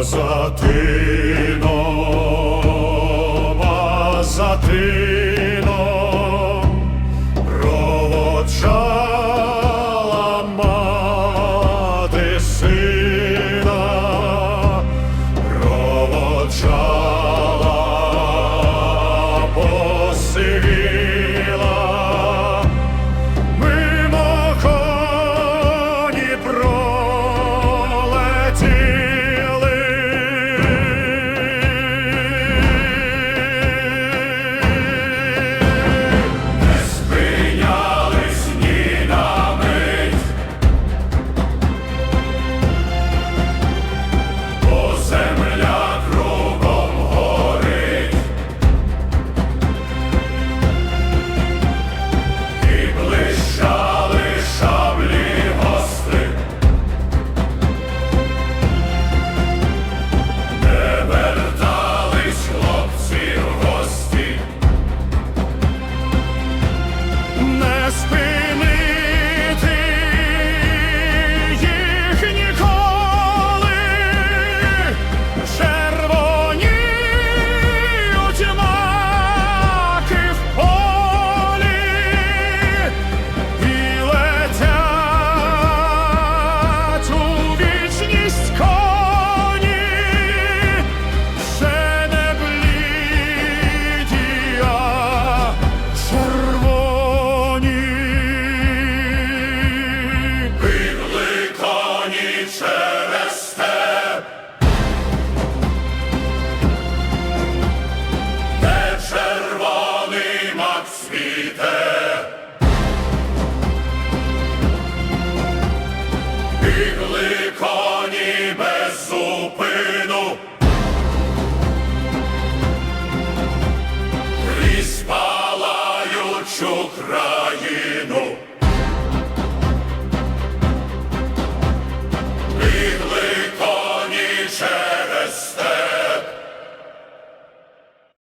Mazatino, Mazatino. світе. Бігли коні без зупину. Крізь палаючу країну. Бігли коні через